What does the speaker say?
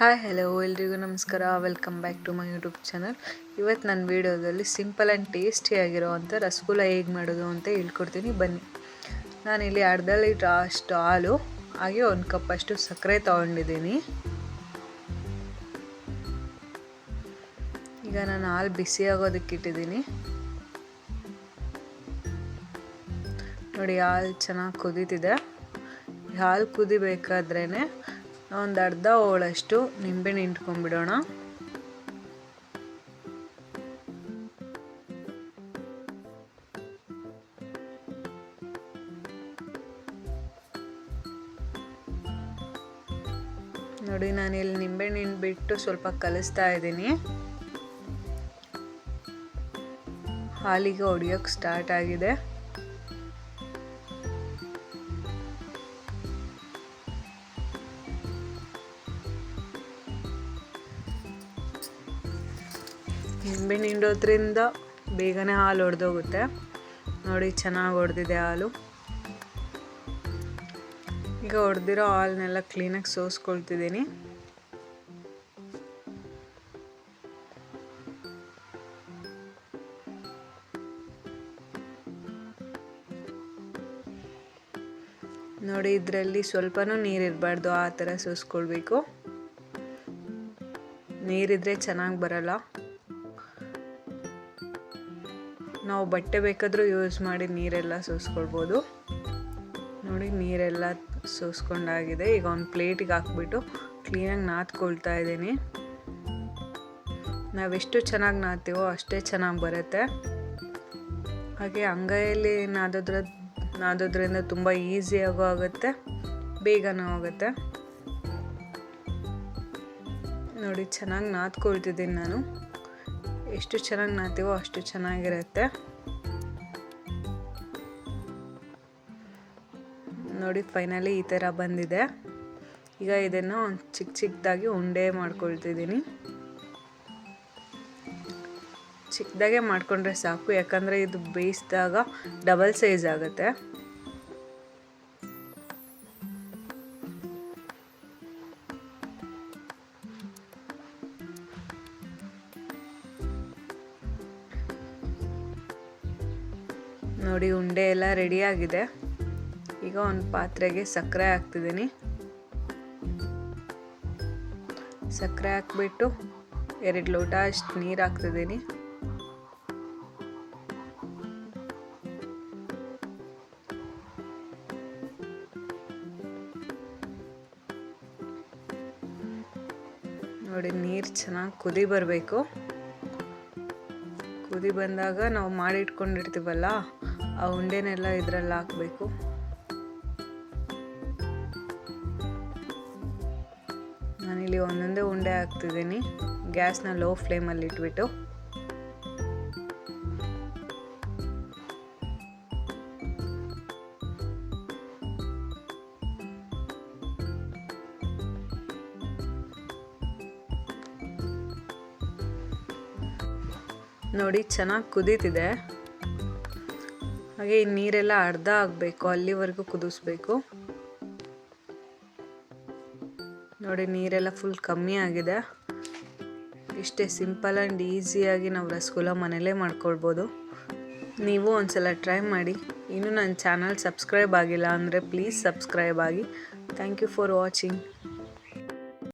Hi hello ಎಲ್ರಿಗೂ ನಮಸ್ಕಾರ. Welcome back to my YouTube channel ಇವತ್ತು ನನ್ನ ವೀಡಿಯೋದಲ್ಲಿ ಸಿಂಪಲ್ ಆ್ಯಂಡ್ ಟೇಸ್ಟಿಯಾಗಿರೋವಂಥ ರಸಗುಲ್ಲ ಹೇಗೆ ಮಾಡೋದು ಅಂತ ಹೇಳ್ಕೊಡ್ತೀನಿ. ಬನ್ನಿ. ನಾನಿಲ್ಲಿ ಅರ್ಧ ಲೀಟ್ರ್ ಅಷ್ಟು ಹಾಲು, ಹಾಗೆ ಒಂದು ಕಪ್ ಅಷ್ಟು ಸಕ್ಕರೆ ತೊಗೊಂಡಿದ್ದೀನಿ. ಈಗ ನಾನು ಹಾಲು ಬಿಸಿ ಆಗೋದಕ್ಕೆ ಇಟ್ಟಿದ್ದೀನಿ. ನೋಡಿ, ಹಾಲು ಚೆನ್ನಾಗಿ ಕುದೀತಿದೆ. ಹಾಲು ಕುದಿಬೇಕಾದ್ರೇ ಒಂದು ಅರ್ಧ ಹೋಳಷ್ಟು ನಿಂಬೆಹಣ್ಣು ಇಟ್ಕೊಂಡ್ಬಿಡೋಣ ನೋಡಿ ಇಲ್ಲಿ ನಿಂಬೆಹಣ್ಣು ಬಿಟ್ಟು ಸ್ವಲ್ಪ ಕಲಿಸ್ತಾ ಇದ್ದೀನಿ. ಹಾಲಿಗೆ ಹೊಡಿಯೋಕ್ಕೆ ಸ್ಟಾರ್ಟ್ ಆಗಿದೆ. ನಿಂಬೆಹಣ್ಣು ಹಿಂಡೋದ್ರಿಂದ ಬೇಗನೆ ಹಾಲು ಒಡೆದೋಗುತ್ತೆ. ನೋಡಿ ಚೆನ್ನಾಗಿ ಹೊಡೆದಿದೆ ಹಾಲು. ಈಗ ಹೊಡೆದಿರೋ ಹಾಲನ್ನೆಲ್ಲ ಕ್ಲೀನಾಗಿ ಸೋಸ್ಕೊಳ್ತಿದ್ದೀನಿ. ನೋಡಿ ಇದರಲ್ಲಿ ಸ್ವಲ್ಪನೂ ನೀರಿರಬಾರ್ದು ಆ ಥರ ಸೋಸ್ಕೊಳ್ಬೇಕು. ನೀರಿದ್ರೆ ಚೆನ್ನಾಗಿ ಬರಲ್ಲ. ನಾವು ಬಟ್ಟೆ ಬೇಕಾದರೂ ಯೂಸ್ ಮಾಡಿ ನೀರೆಲ್ಲ ಸೋಸ್ಕೊಳ್ಬೋದು. ನೋಡಿ, ನೀರೆಲ್ಲ ಸೋಸ್ಕೊಂಡಾಗಿದೆ. ಈಗ ಒಂದು ಪ್ಲೇಟಿಗೆ ಹಾಕ್ಬಿಟ್ಟು ಕ್ಲೀನಾಗಿ ನಾದ್ಕೊಳ್ತಾ ಇದ್ದೀನಿ. ನಾವೆಷ್ಟು ಚೆನ್ನಾಗಿ ನಾದ್ತೀವೋ ಅಷ್ಟೇ ಚೆನ್ನಾಗಿ ಬರುತ್ತೆ. ಹಾಗೆ ಅಂಗೈಯಲ್ಲಿ ನಾದೋದ್ರ, ನಾದೋದ್ರಿಂದ ತುಂಬ ಈಸಿಯಾಗೂ ಆಗುತ್ತೆ. ಬೇಗನೂ ಆಗುತ್ತೆ. ನೋಡಿ, ಚೆನ್ನಾಗಿ ನಾದ್ಕೊಳ್ತಿದ್ದೀನಿ ನಾನು. ಎಷ್ಟು ಚೆನ್ನಾಗಿ ನಾತೀವೋ ಅಷ್ಟು ಚೆನ್ನಾಗಿರುತ್ತೆ. ನೋಡಿ ಫೈನಲಿ ಈ ಥರ ಬಂದಿದೆ. ಈಗ ಇದನ್ನು ಚಿಕ್ಕ ಚಿಕ್ಕದಾಗಿ ಉಂಡೆ ಮಾಡ್ಕೊಳ್ತಿದ್ದೀನಿ. ಚಿಕ್ಕದಾಗೆ ಮಾಡಿಕೊಂಡ್ರೆ ಸಾಕು, ಯಾಕಂದರೆ ಇದು ಬೇಯಿಸಿದಾಗ ಡಬಲ್ ಸೈಜ್ ಆಗುತ್ತೆ. ನೋಡಿ ಉಂಡೆ ಎಲ್ಲ ರೆಡಿಯಾಗಿದೆ ಈಗ ಒಂದು ಪಾತ್ರೆಗೆ ಸಕ್ಕರೆ ಹಾಕ್ತಿದ್ದೀನಿ. ಸಕ್ಕರೆ ಹಾಕ್ಬಿಟ್ಟು ಎರಡು ಲೋಟ ಅಷ್ಟು ನೀರು ಹಾಕ್ತಿದ್ದೀನಿ. ನೋಡಿ ನೀರು ಚೆನ್ನಾಗಿ ಕುದಿ ಬರಬೇಕು. ಕುದಿ ಬಂದಾಗ ನಾವು ಮಾಡಿಟ್ಕೊಂಡಿರ್ತೀವಲ್ಲ ಆ ಉಂಡೆನೆಲ್ಲ ಇದರಲ್ಲಿ ಹಾಕಬೇಕು. ನಾನಿಲ್ಲಿ ಒಂದೊಂದೇ ಉಂಡೆ ಹಾಕ್ತಿದ್ದೀನಿ. ಗ್ಯಾಸ್ನ ಲೋ ಫ್ಲೇಮಲ್ಲಿ ಇಟ್ಬಿಟ್ಟು. ನೋಡಿ, ಚೆನ್ನಾಗಿ ಕುದೀತಿದೆ. ಹಾಗೆ ಈ ನೀರೆಲ್ಲ ಅರ್ಧ ಆಗಬೇಕು, ಅಲ್ಲಿವರೆಗೂ ಕುದಿಸ್ಬೇಕು. ನೋಡಿ, ನೀರೆಲ್ಲ ಫುಲ್ ಕಮ್ಮಿ ಆಗಿದೆ. ಇಷ್ಟೇ ಸಿಂಪಲ್ ಆ್ಯಂಡ್ ಈಸಿಯಾಗಿ ನಾವು ರಸಗುಲ್ಲ ಮನೇಲೇ ಮಾಡ್ಕೊಳ್ಬೋದು. ನೀವು ಒಂದ್ಸಲ ಟ್ರೈ ಮಾಡಿ. ಇನ್ನೂ ನನ್ನ ಚಾನಲ್ ಸಬ್ಸ್ಕ್ರೈಬ್ ಆಗಿಲ್ಲ ಅಂದರೆ ಪ್ಲೀಸ್ ಸಬ್ಸ್ಕ್ರೈಬ್ ಆಗಿ. Thank you for watching